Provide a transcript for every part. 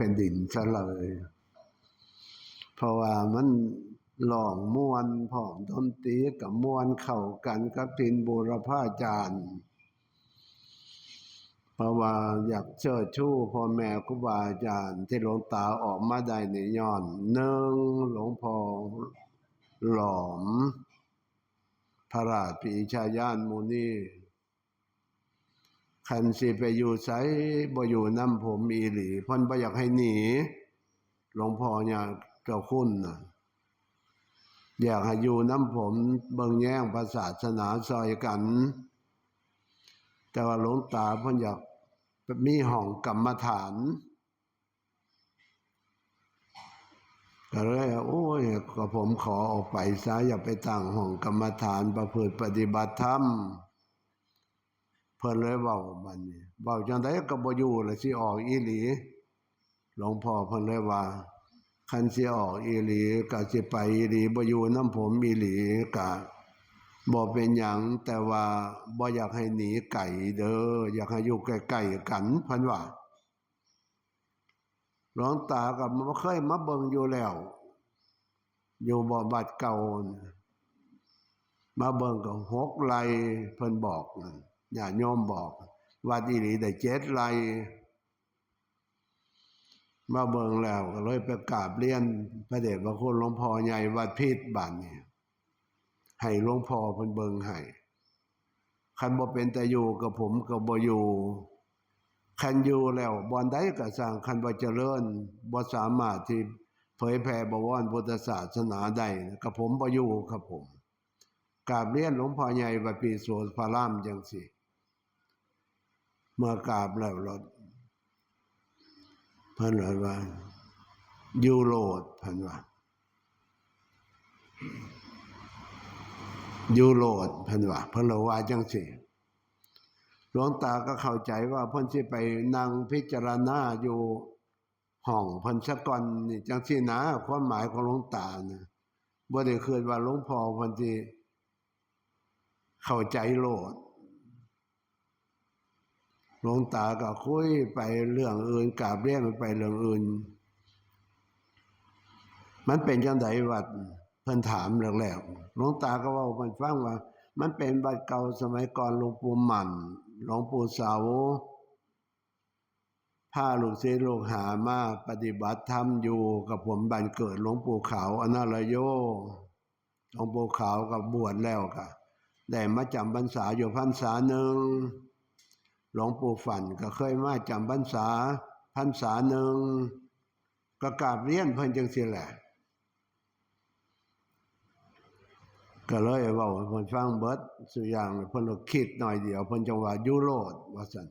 แผ่นดินซะเลย เพราะว่ามันหลองมวนพร้อมดนตรีกับมวนเข้ากันกับทินบูรพาจารย์เพราะว่าอยากเชิดชู้พ่อแม่ครูบาอาจารย์ที่หลวงตาออกมาได้ในย้อนหนึ่งหลวงพ่อหลอม พระราชปรีชาญาณมูนี คันสิไปอยู่ไสบ่อยู่น้ำผมอีหลีพ่นบ่อยากให้หนี หลวงพ่อเนี่ยเจ้าคุณน่ะอยากให้อยู่น้ำผมเบิ่งแย่งพระศาสนาซอยกัน แต่ว่าหลวงตาพ่นอยากมีห้องกรรมฐานก็เลยโอ้ยก็ผมขอออกไปซะอย่าไปตั้งห้องกรรมฐานประพฤติปฏิบัติธรรม เพิ่นเลยเว้าบัดนี้เว้าจังไดก็บ่อยู่ล่ะสิออกอีหลี หลวงพ่อเพิ่นเลยว่า คันสิออกอีหลีก็สิไปอีหลีบ่อยู่น้ำผมอีหลีก็บ่เป็นหยังแต่ว่าบ่อยากให้หนีไก่เด้ออยากให้อยู่ใกล้ๆกันเพิ่นว่าหลวงตาก็บ่เคยมาเบิ่งอยู่แล้ว อยู่บ่บัดเก่ามาเบิ่งก็หกไรเพิ่นบอกนั่น ญาติโยมบอกวัดอีหลีได้เจ็ดไรมาเบิงแล้วก็เลยไปกราบเรียนพระเดชพระคุณหลวงพ่อใหญ่วัดพิษบ้านนี่ให้หลวงพ่อเพิ่นเบิงให้คันบ่เป็นแต่อยู่กับผมก็บ่อยู่คันอยู่แล้วบ่อนใดก็สร้างคันบ่เจริญบ่สามารถที่เผยแผ่บวรพุทธศาสนาได้กับผมบ่อยู่ครับผมกราบเรียนหลวงพ่อใหญ่วัดปีโสพารามจังซี่ มื่อกราบแล้วรถพิ่นว่าว่ายูโรดพิ่นว่ายูโรดพิ่นว่าพิ่นลยว่าจังซี่หลวงตาก็เข้าใจว่าพ่นสิไปนั่งพิจารณาอยู่ห้องพิ่นซะกอนนี่จังซี่นะความหมายของหลวงตานะบ่ได้คิดว่าหลวงพ่อเพิ่นสิเข้าใจโลด ลวงตาก็คุยไปเรื่องอื่นกราบเรียนมันไปเรื่องอื่น มันเป็นจังไดวัดเพิ่นถามแรกๆหลวงตาก็ว่ามันฟังว่า มันเป็นบัดเก่าสมัยก่อนหลวงปู่หมันหลวงปู่เสาพาลูกศิษย์ลูกหามาปฏิบัติธรรมอยู่กับผมบันเกิดหลวงปู่ขาวอนาลโยหลวงปู่ขาวกับบวชแล้วก็ได้มาจำพรรษาอยู่พรรษาหนึ่ง หลวงปู่ฝันก็เคยมาจำพรรษาพรรษาหนึ่งก็กราบเรียนเพิ่นจังสิแหละ ก็เลยว่าเพิ่นฟังเบิดสุอย่างเพิ่นคิดหน่อยเดียวเพิ่นจังว่ายุโรดว่าซั่น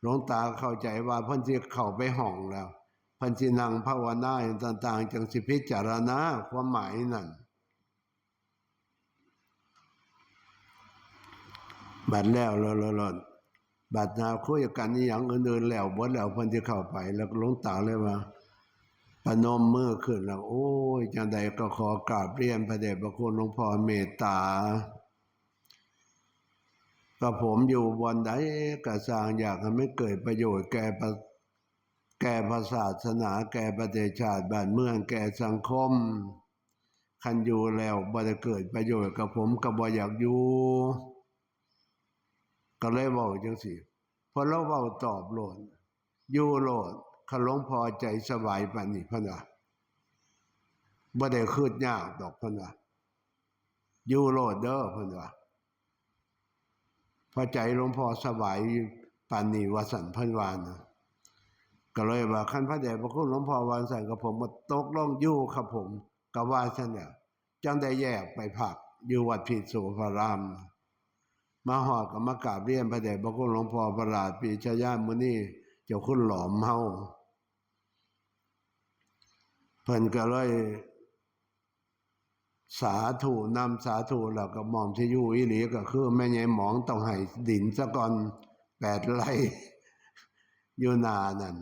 หลวงตาเข้าใจว่าเพิ่นสิเข้าไปห้องแล้วเพิ่นสินั่งภาวนาต่าง ๆ จังสิพิจารณาความหมายนั่น บัดแล้วแล้วแล้วแล้วบัดนาคุยกันอย่างอื่นๆแล้วบ่แล้วเพิ่นสิเข้าไป แล้วหลงตาเลยว่าปนมมือขึ้นแล้ว โอ้ยจังใดก็ขอกราบเรียนพระเดชพระคุณหลวงพ่อเมตตาก็ผมอยู่บนใดก็สางอยากให้ไม่เกิดประโยชน์แก่ประแก่พระศาสนาแก่ประเทศชาติบ้านเมืองแก่สังคม คันอยู่แล้วบ่ได้เกิดประโยชน์กับผมก็บ่อยากอยู่ ก็เลยเว้าจังซี่พอเราเว้าตอบโลดอยู่โลดคันหลงพอใจสบายปานนี้พิ่นว่าบ่ได้คืดยากดอกพิ่นว่าอยู่โลดเด้อพิ่นว่าพอใจหลวงพ่อสบายปานนี้วสันพิ่นวานะก็เลยว่าคันพระเดชพระคุณหลวงพ่อวานสันกับผมมาตกลงอยู่ครับผมก็ว่าซั่นเนี่ยจังได้แยกไปพักอยู่วัดพิสุพาราม มาหอดกับมากราบเรียนพระเดชพระคุณหลวงพ่อประหลาดปีชายามุนีเจ้าคุณหลอมเฮาเพิ่นก็เลยสาธุนำสาธุแล้วก็มอมที่อยู่อีหลีก็คือแม่ใหญ่หมองต้องให้ดินซะก่อนแปดไร่อยู่นานั่น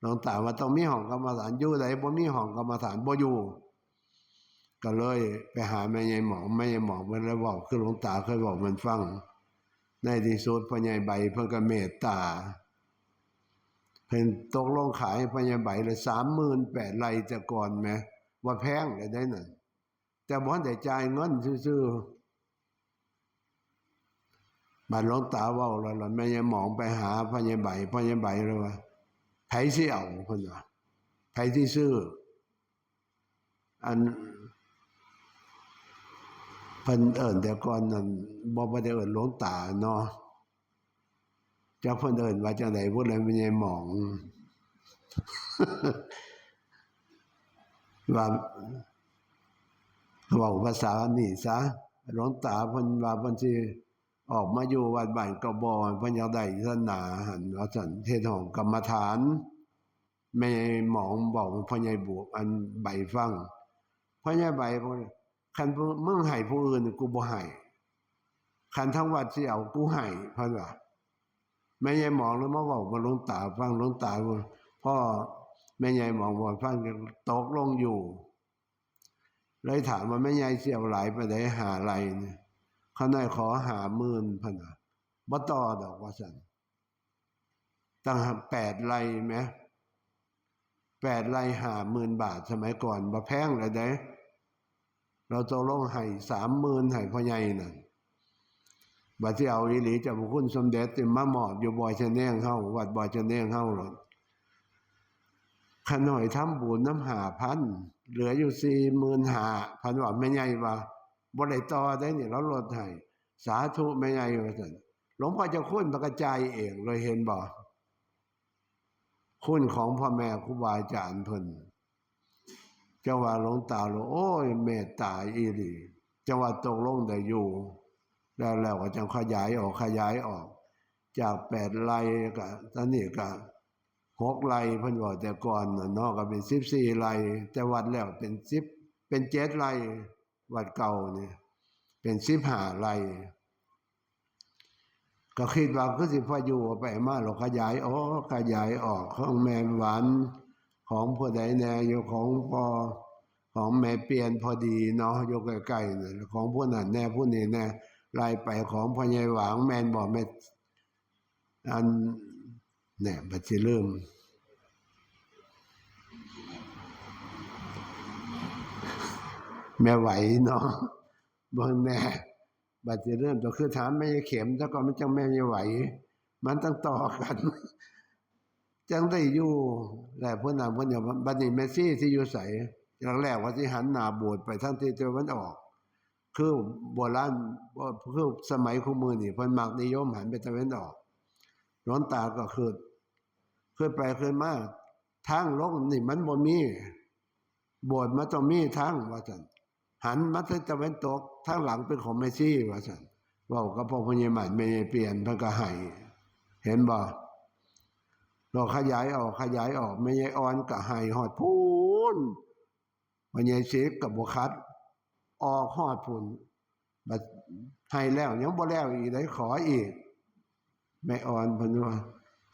หลวงตาว่าต้องมีห้องกรรมฐานอยู่ไหนบ่มีห้องกรรมฐานบ่อยู่ ก็เลยไปหาแม่ใหญ่หมองแม่ใหญ่หมองมันแล้วบอกคือหลวงตาเคยบอกมันฟัง ในที่สุดพ่อใหญ่ใบเพิ่นก็เมตตาพเห็นตกลงขายพญายใบเลยสามหมื่นแปดไรแต่ก่อนไหมว่าแพงเลยได้นั่นแต่บ่ได้จ่ายเงินซื่อๆบัดหลวงตาว่าแล้วล่ะแม่ยายหมองไปหาพญายใบพญายใบเลยว่าไผสิเอาเพิ่นว่าไผที่ซื้ออัน เพิ่นเอิ้นแต่ก่อนนั้นบ่บ่ได้เอินหลวงตาเนาะจักเพิ่นเอินว่าจังได๋พุ่นเลยแม่ยายหมอง ว่าเว้าภาษานี่ซะหลวงตาเพิ่นว่าเพิ่นสิออกมาอยู่วัดบ้านกระบอนเพิ่นอยากได้ศาสนาหันว่าซั่นเทศของกรรมฐานแม่หมองบอกพ่อใหญ่บวกอันใบฟังพ่อใหญ่ใบบอก คันมึงให้ผู้อื่นกูบ่ให้คันทั้งวัดสิเอากูให้เพิ่นว่าแม่ใหญ่หมองแล้วมาเว้าลงตาฟังลงตาพ่อแม่ใหญ่หมองบอกฟังตกลงอยู่ เลยถามว่าแม่ยายเสียวหลายไปได้หาไรเนี่ยเขาได้ขอหาหมื่นพันอะบ่ต่อดอกว่าสันตั้งแปดไรไหมแปดไรหาหมื่นบาทสมัยก่อนบ่แพงเลยเด้ เราจะลงให้สามหมื่นให้พ่อใหญ่นั่นบัดที่เอาอีหลีจะบุคุณสมเด็จจะมาหมอบอยู่บ่อยชะแนงเข้าวัดบ่อยชะแนงเข้าหรอกขน่อยทำบุญน้ำหาพันเหลืออยู่สี่หมื่นหาพันว่าไม่ใหญ่ว่าบริต่อได้เนี่ยเราลดให้สาธุไม่ใหญ่ว่าสันหลวงพ่อจะคุ้นประกระจายเองเลยเห็นบ่คุณของพ่อแม่ครูบาอาจารย์เพิ่น จ้าว่าหลวงตาหลวงโอ้ยเมตตาอีหลีเจ้าว่าตกลงได้อยู่ แล้วแล้วก็จังขยายออกขยายออก จากแปดไร่ก็ตอนนี้ก็หกไร่พิ่นว่าแต่ก่อนน่ะเนาะก็เป็นสิบสี่ไร่แต่วัดแล้วเป็นสิบเป็นเจ็ดไร่วัดเก่าเนี่ยเป็นสิบห้าไร่ก็คิดว่าคือสิพออยู่ไปมาเราขยายอ๋อขยายออกของแม่หวาน ของผู้ใดแน่อยู่ของพอของแม่เปลี่ยนพอดีเนาะอยู่ใกล้ๆเนี่ยของผู้นั้นแน่ผู้นี้แน่ไล่ไปของพ่อใหญ่หวางแมนบอกแม่อันเนี่ยบัดสิเริ่มแม่ไหวเนาะบิ่งแน่บัดสิเริ่มตัวคือถามไม่เข็มแล้วก็มันจังแม่ไม่ไหว มันต้องต่อกัน จังได้อยู่แต่เพื่อนนำเพื่อนอย่างบัดนี้เมสซี่ที่อยู่ใสแรกว่าที่หันหน้าโบสถ์ไปทางที่ตะวันออก คือโบราณคือสมัยคู่มือนี่เพิ่นมักนิยมหันไปตะวันออกร้อนตาก็คือขึ้นไปขึ้นมาทางลงนี่มันบ่มี โบสถ์มันต้องมีทางว่าซั่นหันมาทางตะวันตกทางหลังเป็นของเมซี่ว่าซั่นเว้ากับพ่อพญามันไม่เปลี่ยนเพิ่นก็ให้เห็นบ่ เราขยายออกขยายออกไม่ใช่อ่อนก็ให้ฮอดพูนพญาเสกกับบ่คัดออกฮอดพูนบัดให้แล้วยังบ่แล้วอีกได้ขออีกแม่อ่อนพิ่นว่า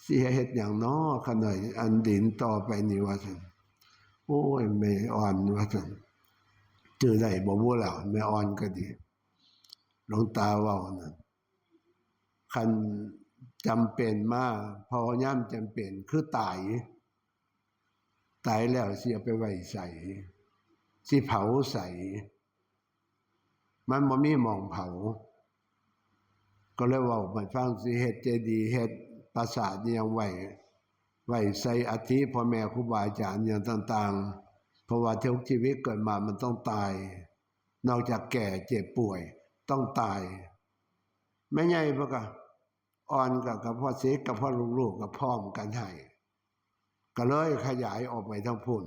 เสิเฮ็ดหยังน้อขนาดอันดินต่อไปนี่ว่าซั่นโอ้ยแม่อ่อนว่าซั่นจอได้บ่บ่แล้วแม่อ่อนก็ดีหลวงตาว้านั่นคัน จำเป็นมากพอย่ำจำเป็นคือตายตายแล้วเสิเอาไปไว้ใส่สิเผาใส่มันบ่มีหมองเผา ก็เลยว่ามันฟังสิเฮ็ดเจดีย์เฮ็ดปราสาทนี่ยังไหวไหวใส่อธิพ่อแม่ครูบาอาจารย์อย่างต่าง ๆ เพราะว่าทุกชีวิตเกิดมามันต้องตาย นอกจากแก่เจ็บป่วยต้องตาย ไม่ใหญ่ปะกะ อ่อนกับกับพ่อเสกกับพ่อลูกๆกับพ่อมกันให้ก็เลยขยายออกไปทั้งพุ่น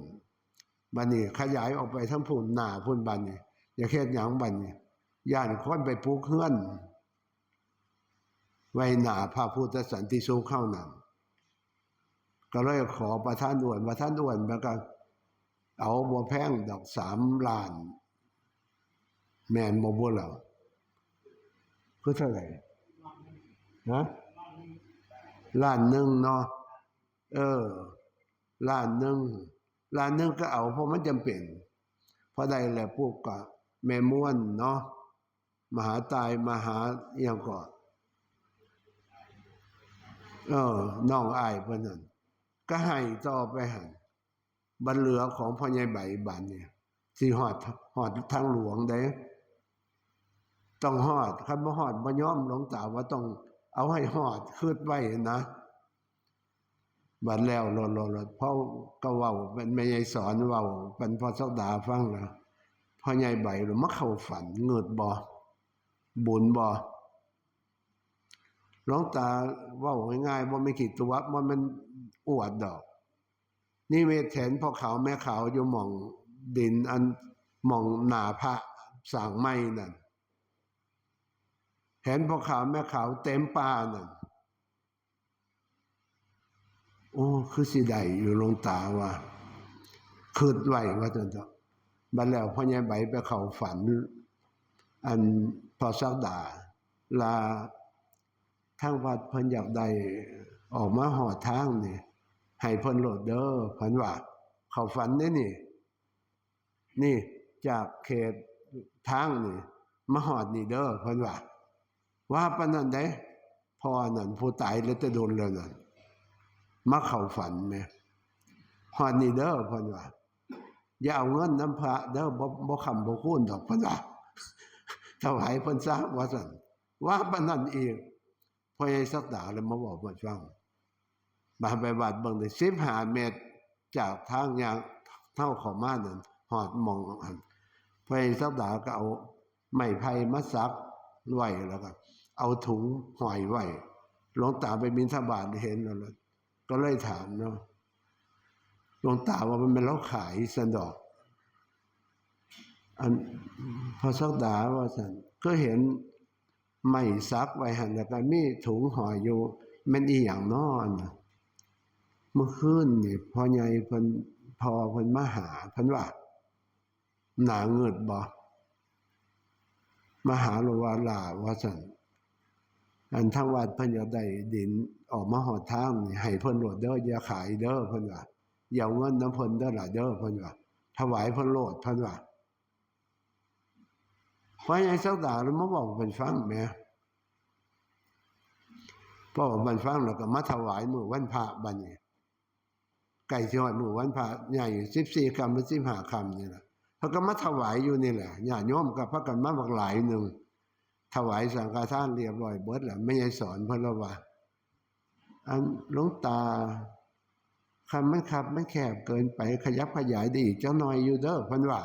บันนี้ขยายออกไปทั้งพุ่นหน้าพุ่นบันนี้อย่าแค่หยังบันนี้ย่านคนไปปลูกเฮือน ไว้หนาพระพุทธสันติสุขเข้านำก็เลยขอประท่านอ้วนประท่านอ้วนแล้วก็เอาบัวแพงดอกสามล้าน แมนบัวบัวเราคือเท่าไหร่ นะล้านหนึ่งเนาะเออล้านหนึ่งล้านหนึ่งก็เอาเพราะมันจำเป็นเพราะใดแหละพวกกับแม่ม้วนเนาะมหาตายมหาเอียงก่อนเออน้องอายเพิ่นนั่นก็ให้ต่อไปหันบรรเหลือของพ่อใหญ่ใบบันเนี่ยสิหอดหอดทางหลวงได้ต้องหอดคันบ่หอดบ่ยอมหลวงตาว่าต้อง เอาให้หอดคืดไว้นะบัดแล้วรอๆๆเพราะก็เว้าเป็นแม่ใหญ่สอนเว้าเป็นพ่อสักดาฟังแล้วพ่อใหญ่ใบหรือมาเข้าฝันเงิดบ่บุญบ่หลวงตาเว้าง่ายๆบ่ไม่คิดตัวว่ามันอวดดอก นี่เวทเห็นพ่อขาวแม่ขาวอยู่หม่องดินอันหม่องหนาพระสางไม้นั่น เห็นพ่อขาวแม่ขาวเต็มป่านั่นโอ้คือสิได้อยู่ลงตาว่าคืดไหวว่าจนเถอะบัดแล้วพ่อใหญ่ใบไปเขาฝัน อันพอสักดาลาทางวัดเพิ่นอยากได้ออกมาหอดทางนี่ให้เพิ่นโหลดเด้อเพิ่นว่า เขาฝันได้นี่ นี่จากเขตทางนี่มาหอดนี่เด้อเพิ่นว่า ว่าปนันได้พอนั่นผู้ตายแล้วจะโดนแล้วนั่นมาเข้าฝันแม่หอดนี่เด้อพ่นว่าอย่าเอาเงินน้ำพระเด้อบ่บ่คำบ่คูณดอกพ่นว่าถวายพ่นซะว่าซั่นว่าปนนั้นอีกพอใหญ่สักดาเลยมาบอกว่าฟังบาไปวัดเบิ่งได้สิบหาเมตรจากทางยางเท่าขอมานั่นหอดมองอันไปสักดาก็เอาไม้ไผ่มาซักไว้แล้วก็ เอาถุงห่อยไว้หลวงตาไปบินทบาทเห็นแล้วล่ะก็เลยถามเนาะหลวงตาว่ามันเป็นเราขายสันดอก อันพอสักดาว่าสันก็เห็นไม่ซักไว้หันแล้วก็มีถุงห่ออยู่มันอีอย่างนอนเมื่อคืนนี่พอใหญ่เพิ่นพอเพิ่นมาหาเพิ่นว่าหนาเงิดบ่มาหาโลวาลาว่าซั่น อันทางวัดเพิ่นอยากได้ดินออกมาหอดทางให้เพิ่นโหลดเด้ออย่าขายเด้อเพิ่นว่าอย่าเงินน้ำเพิ่นเด้อล่ะเด้อเพิ่นว่าถวายเพิ่นโหลดเพิ่นว่าพอใหญ่สักดาแล้วมาบอกเพิ่นฟังแหมพอบันฟังแล้วก็มาถวายมือวันพระบัดนี้ไก่ที่หอดมือวันพระใหญ่สิบสี่คำหรือสิบห้าคำนี่แหละเขาก็มาถวายอยู่นี่แหละญาติโยมกับพระกันมาบักหลายหนึ่ง ถวายสังฆทานเรียบร้อยเบิดแหละไม่ใช่สอนเพิ่นละว่าอันลงตาคำมันขับมันแคบเกินไปขยับขยายได้อีกเจ้าหน่อยอยู่เด้อพิ่นว่า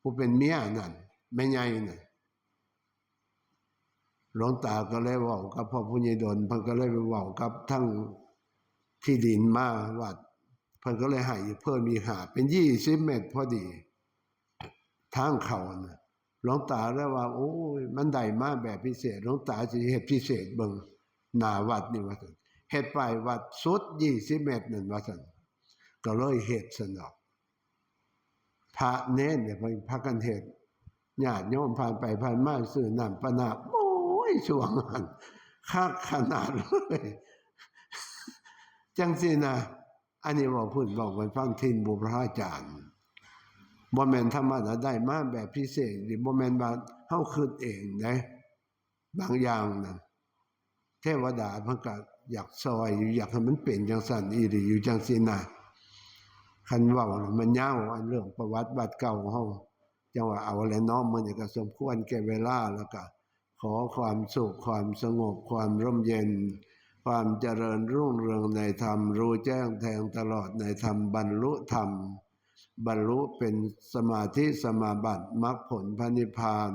ผู้เป็นเมียนั่นไม่ใหญ่นั่นหลวงตาก็เลยเว่กับพ่อผู้ใหญ่ดนพิ่นก็เลยไปเว่กับทั้งที่ดินมาวัดพิ่นก็เลยให้เพิ่มมีหาเป็นยี่สิบเมตรพอดี ทางเขานะ หลวงตาแล้วว่า โอ้ยมันได้มาแบบพิเศษหลวงตาสิเฮ็ดพิเศษเบิ่งหนาวัดนี่ว่าซั่นเฮ็ดไปายวัดสุดยี่สิบเมตรนั่นว่าซั่นก็เลยเฮ็ดสนอกพระเน้นเนี่ยเพิ่นพากันเฮ็ดญาติโยมผ่านไปผ่านมาซื้อน้ำปนาโอ้ยช่วงนั้นคักขนาดเลยจังสินะอันนี้บอกพูดบอกไปฟังทินบุพระอาจารย์ บ่แม่นธรรมดาได้มาแบบพิเศษหรือบ่แม่นว่าเฮาคิดเองนะบางอย่างนะเทวดาเพิ่นก็อยากซอยอยู่อยากให้มันเป็นจังซั่นอีหลีอยู่จังสินะคันเว้าวมันยาวอันเรื่องประวัติบัดเก่าเฮาจังว่าเอาแล้วเนาะมันก็สมควรแก่เวลาแล้วก็ขอความสุขความสงบความร่มเย็น ความเจริญรุ่งเรืองในธรรม รู้แจ้งแทงตลอดในธรรมบรรลุธรรม บรรลุเป็นสมาธิสมาบัติมรรคผลพระนิพพาน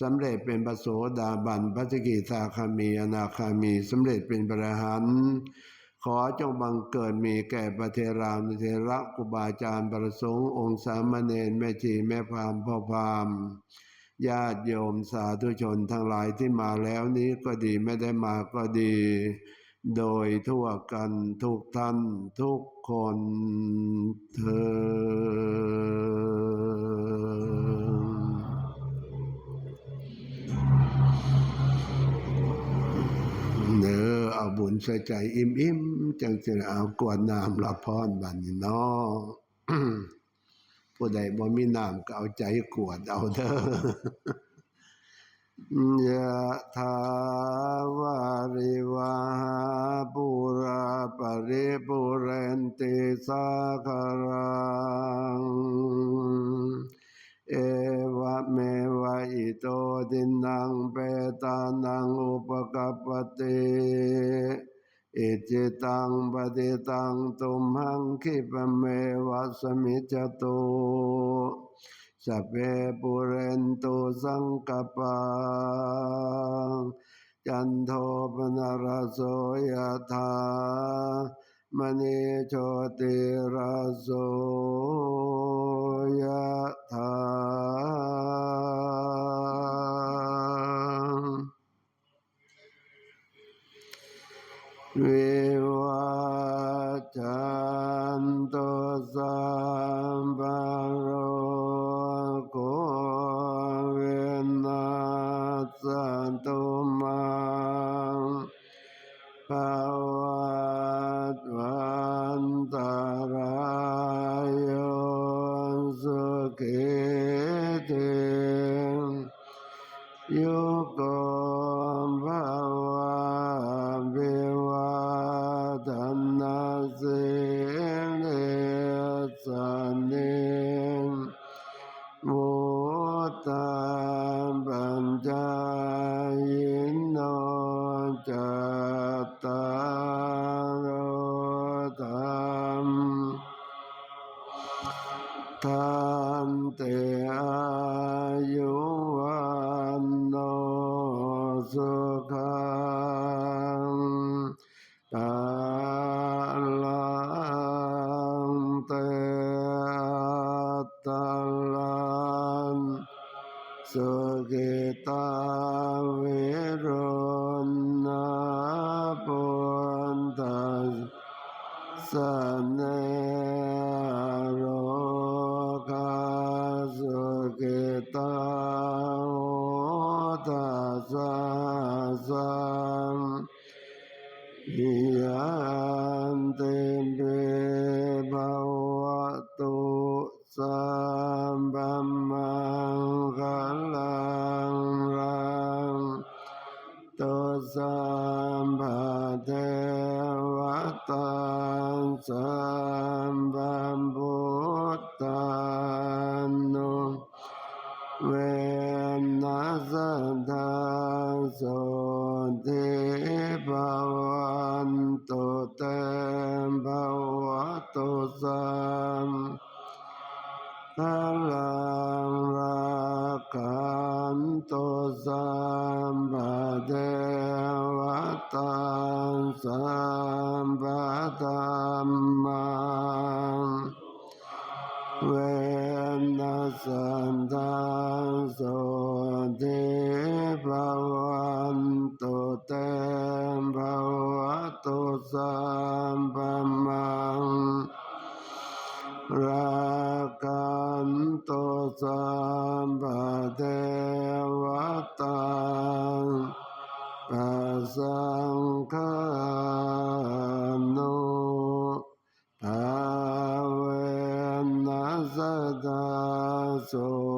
สำเร็จเป็นปโสดาบันพัสกิทาคามี อนาคามีสำเร็จเป็นพระหันขอจงบังเกิดมีแก่ประเทรามเทระกุบาอาจารย์ประสงค์องค์สามเณรแม่ชีแม่พามพ่อพามญาติโยมสาธุชนทั้งหลายที่มาแล้วนี้ก็ดีไม่ได้มาก็ดี โดยทั่วกันทุกท่านทุกคนเธอเนื้อเอาบุญใส่ใจอิ่มอิ่มๆจังจะเอากวดน้ำละพรบันนี้เนาะผู้ใดบ่มีน้ำก็เอาใจกวดเอาเด้อ ยะถาวาริวาหาปุราปริปุเรนติสาคารังเอวะเมวะอิโตดินังเปตานังอุปกัปติอิจิตังปฏิตังตุมหังคิปเมวะสมิจจตุ สัพเพปุเรนตุสังกปาจันโทปนารโสยธามณีโชติรสโสยธาวิวัจจันโตสัม ทันเตอา สัมยันติเบภวะตุสัมปัมมังคลังรังตุสัมภะเทวตาสั ตมบาวะตุสัมพลังรักขันตุสัมบาเดวตังสัม โ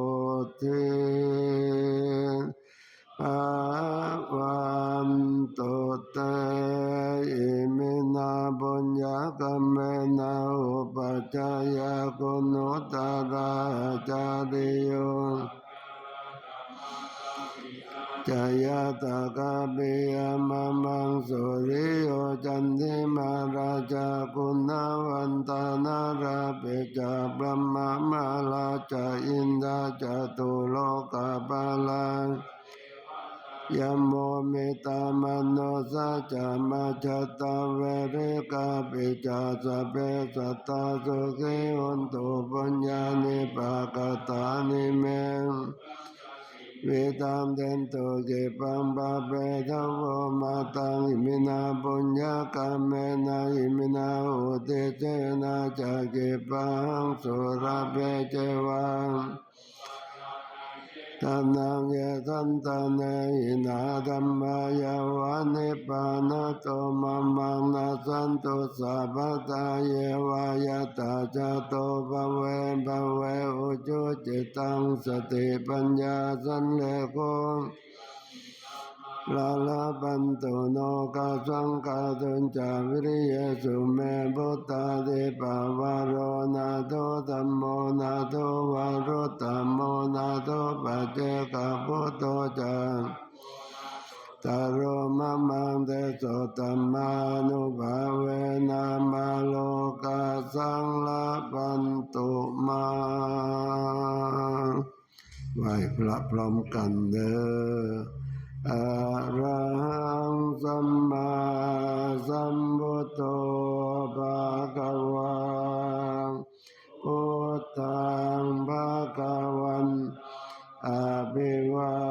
จตาเวริกาปิจาสเปสัตตาสุขิหุนตุปัญญานิปากตานิเมเวตังเดนโตเกปังบาเปทวมาตังอิมินาปุญญากรรมเมนาอิมินาอุเตเจนะจะเกปังสุราเปเจวัง ทานังเยสันตาเนหินาธัมมายาวานิปานาโตมัมมังนาสันตุสัพพตาเยวายตาจโตภเวภเวอุจุจิตังสติปัญญาสันเลโก ลาลาปันตุโนกาสังกาตุนจาวิริยสุเมพุตตาเดปาวาโรนาโตตัมโมนาโตวารุตัมโมนาโตปัจเจกพุตโตจังตารโรมะมังเตโสตัมมานุภาเวนะมาโลกาสังลาปันตุมาไหวพระพร้อมกันเด้อ อระหังสัมมาสัมพุทโธภะคะวะพุทธังภะคะวันอะภิวา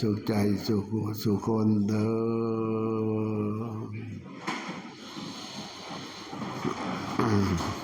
สุขใจสุขหัวสุขคนเดิม